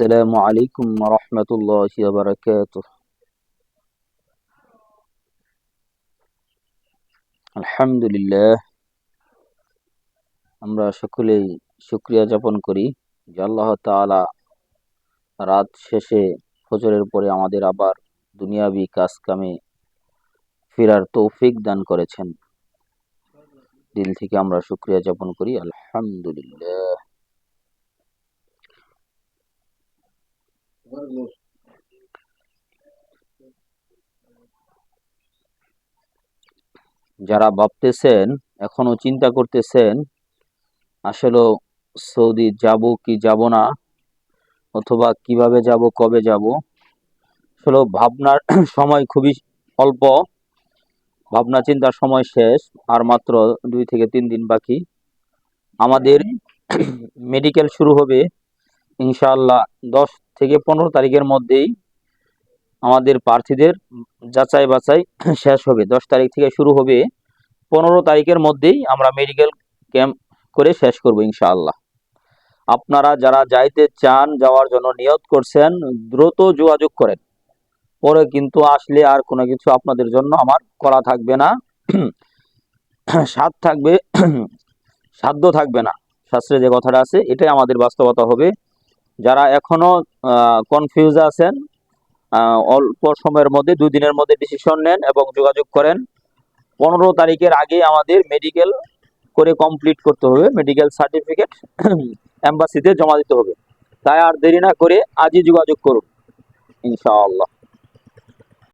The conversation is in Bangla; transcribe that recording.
السلام عليكم ورحمة الله وبركاته আলহামদুলিল্লাহ আমরা সকলেই শুক্রিয়া যাপন করি যে আল্লাহ তাআলা রাত শেষে ফজরের পরে আমাদের আবার দুনিয়াবি কাজ কামে ফেরার তৌফিক দান করেছেন দিল থেকে আমরা শুক্রিয়া যাপন করি আলহামদুলিল্লাহ যারা ভাবতেছেন, এখনও চিন্তা করতেছেন, আসলে সৌদি যাব কি যাব না, অথবা কীভাবে যাব, কবে যাব, আসলে ভাবনার সময় খুবই অল্প। ভাবনা চিন্তার সময় শেষ, আর মাত্র দুই থেকে তিন দিন বাকি। আমাদের মেডিকেল শুরু হবে, ইনশাআল্লাহ দশ থেকে পনেরো তারিখের মধ্যেই আমাদের প্রার্থীদের যাচাই বাছাই শেষ হবে। দশ তারিখ থেকে শুরু হবে। পনেরো তারিখের মধ্যেই আমরা মেডিকেল ক্যাম্প করে শেষ করব ইনশাআল্লাহ। আপনারা যারা যাইতে চান, যাওয়ার জন্য নিয়ত করছেন, দ্রুত যোগাযোগ করেন। পরে কিন্তু আসলে আর কোনো কিছু আপনাদের জন্য আমার করা থাকবে না। স্বাদ থাকবে সাধ্য থাকবে না। শাস্ত্রে যে কথাটা আছে, এটাই আমাদের বাস্তবতা হবে। যারা এখনও কনফিউজ আছেন অল্প সময়ের মধ্যে, দুই দিনের মধ্যে ডিসিশন নেন এবং যোগাযোগ করেন। পনেরো তারিখের আগে আমাদের মেডিকেল করে কমপ্লিট করতে হবে। মেডিকেল সার্টিফিকেট এম্বাসিতে জমা দিতে হবে। তাই আর দেরি না করে আজই যোগাযোগ করুন, ইনশাআল্লাহ।